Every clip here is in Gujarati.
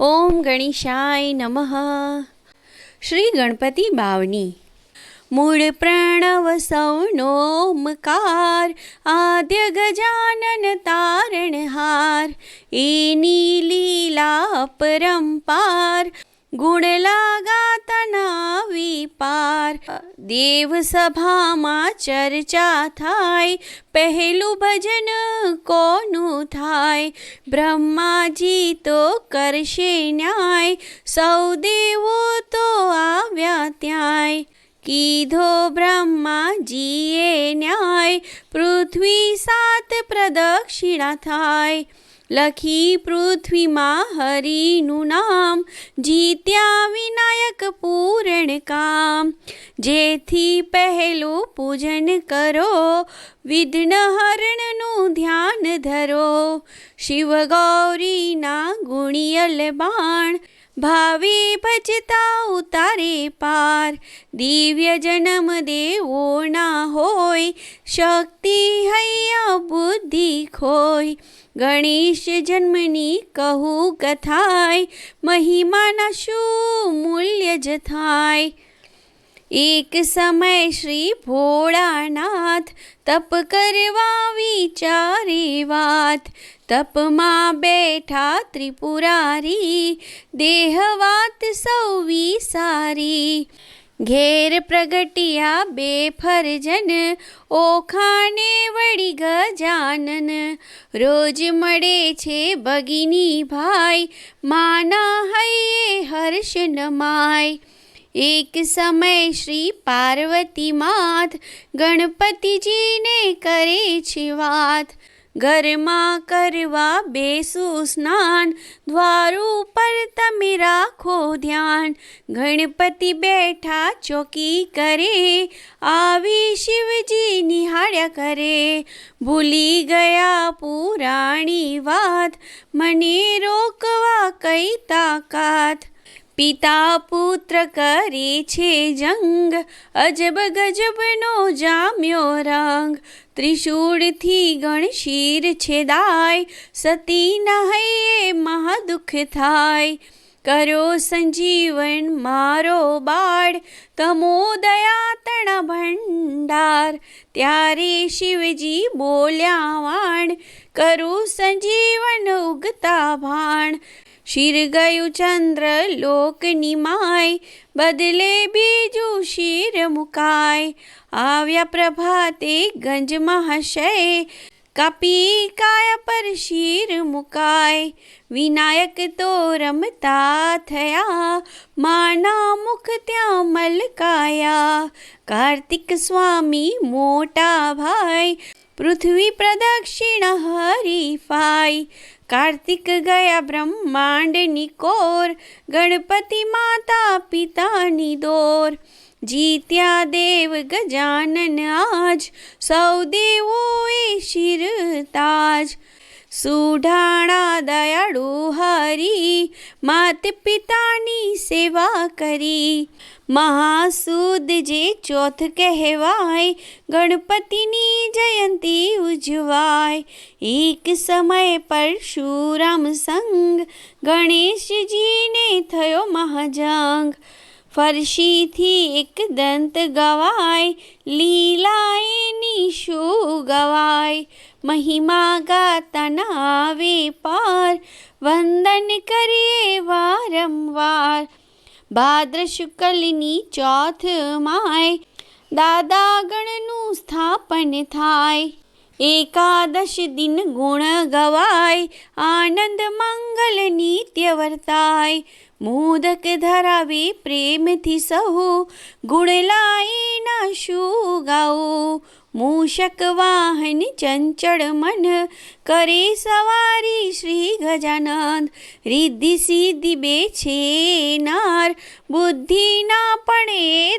ઓમ ગણેશાય નમઃ. શ્રી ગણપતિ બાવની. મૂળ પ્રણવ સૌનોમકાર, આદ્ય ગજાનન તારણહાર, એની લીલા પરંપાર, ગુણ લાગાતના પાર. દેવ સભામાં ચર્ચા થાય, પહેલું ભજન કોનું થાય? બ્રહ્માજી તો કરશે ન્યાય, સૌ દેવો તો આવ્યા ત્યાંય. કીધો બ્રહ્માજીએ ન્યાય, પૃથ્વી સાત પ્રદક્ષિણા થાય. લખી પૃથ્વીમાં હરિનું નામ, જીત્યા જેથી પહેલું પૂજન કરો, વિઘ્ન હરણનું ધ્યાન ધરો. શિવ ગૌરીના ગુણિયલ બાણ, ભાવે ભજતા ઉતારે પાર. દિવ્ય જન્મ દેવોના હોય, શક્તિ હૈયા બુદ્ધિ ખોય. ગણેશ જન્મની કહું કથાય, મહિમાના શું મૂલ્ય જ થાય? એક સમય શ્રી ભોળાનાથ, તપ કરવા વિચારે વાત. તપમાં બેઠા ત્રિપુરારી, દેહ વાત સૌ વિસારી. ઘેર પ્રગટિયા બે ફરજન ઓખાને વળી ગજાનન. રોજ મળે છે ભગીની ભાઈ, માના હૈયે હર્ષ નમાય. એક સમય શ્રી પાર્વતી માથ ગણપતિજીને કરે છે વાત. ઘરમાં કરવા બેસું સ્નાન, દ્વાર ઉપર તમે રાખો ધ્યાન. ગણપતિ બેઠા ચોકી કરે, આવી શિવજી નિહાળ્યા કરે. ભૂલી ગયા પુરાણી વાત, મને રોકવા કઈ તાકાત. પિતા પુત્ર કરે છે જંગ, અજબ ગજબનો જામ્યો રંગ. ત્રિશૂળથી ગણશીર છેદાય સતીના હૈયે મહાદુઃખ થાય. કરો સંજીવન મારો બાળ, તમો દયા તણા ભંડાર ત્યારે શિવજી બોલ્યા, વાણ કરું સંજીવન ઉગતા ભાણ. શિર ગયું ચંદ્ર લોકની માય. બદલે બીજું શિર મુકાય. આવ્યા પ્રભાતે ગંજમાં હશે. કાપી કાયા પર શિર મુકાય. વિનાયક તો રમતા થયા. માના મુખ ત્યાં મલકાયા. કાર્તિક સ્વામી મોટા ભાઈ. પૃથ્વી પ્રદક્ષિણ હરીફાઈ. કાર્તિક ગયા બ્રહ્માંડની કોર, ગણપતિ માતા પિતાની દોર. જીત્યા દેવ ગજાનન આજ, સૌ દેવોએ શિરતાજ. સુઢાણા દયાળુ હરી, માત પિતાની સેવા કરી. મહાસુદ જે ચોથ કહેવાય, ગણપતિની જયંતી ઉજવાય. એક સમય પરશુરામ સંગ, ગણેશજીને થયો મહાજંગ. ફરશીથી એક દંત ગવાય લીલા એની ગવાય. મહિમા ગાતા આવે પાર, વંદન કરીએ વારંવાર. ભાદ્ર શુક્લની ચોથ માય, દાદાગણનું સ્થાપન થાય. એકાદશ દિન ગુણ ગવાય, આનંદ મંગલ નિત્ય વર્તાય. મોદક ધરાવે પ્રેમથી સહુ, ગુણ લાઈના શું ગાઓ. મૂષક વાહન ચંચળ મન કરે સવારી શ્રી ગજાનંદ, રિદ્ધિ સિદ્ધિ બે છે નાર, બુદ્ધિના પણ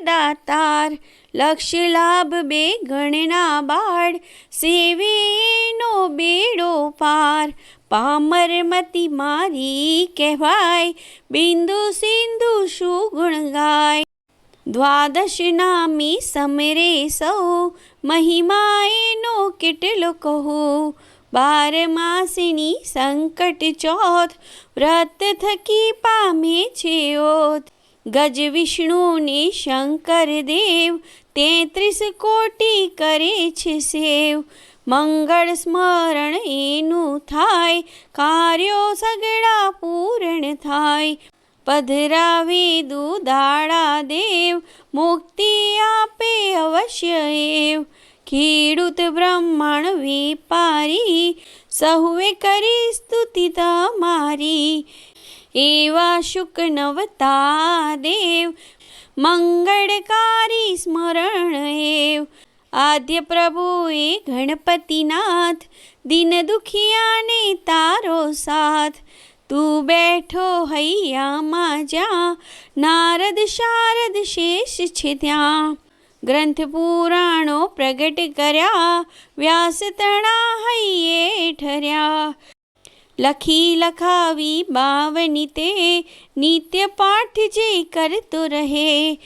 દાતાર. લક્ષ્ય લાભ બે ગણના બાળ, સેવેનો બેડો પાર. પામર મતી મારી કહેવાય, બિંદુ સિંધુ શું ગુણ ગાય. દ્વાદશ નામી સમરે સૌ મહિમા એનો કેટલો કહું. બાર માસની સંકટ ચોથ, વ્રત થકી પામે છે ઓત ગજ વિષ્ણુને શંકર દેવ તેત્રીસ કોટી કરે છે સેવ. મંગળ સ્મરણ એનું થાય, કાર્યો સગડા પૂર્ણ થાય. પધરાવે દુદાળા દેવ, મુક્તિ આપે અવશ્ય એવ. ખેડૂત બ્રહ્મણ વેપારી, સહુએ કરી સ્તુતિ તમારી. એવા શુકનવતા દેવ. મંગળકારી સ્મરણ એવ. આદ્ય પ્રભુએ ગણપતિનાથ. દિન દુખિયાને તારો સાથ. તું બેઠો હૈયામાં જ્યાં. નારદ શારદ શેષ છે ત્યાં. ગ્રંથ પુરાણો પ્રગટ કર્યા. વ્યાસ તણા હૈયે ઠર્યા. લખી લખાવી બાવની તે નિત્ય પાઠ જે કરતો રહે.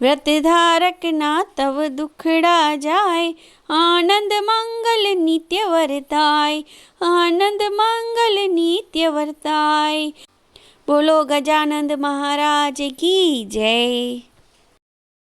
વ્રતધારકના તવ દુખડા જાય, આનંદ મંગલ નિત્ય વર્તાય, આનંદ મંગલ નિત્ય વર્તાય. બોલો ગજાનંદ મહારાજ કી જય.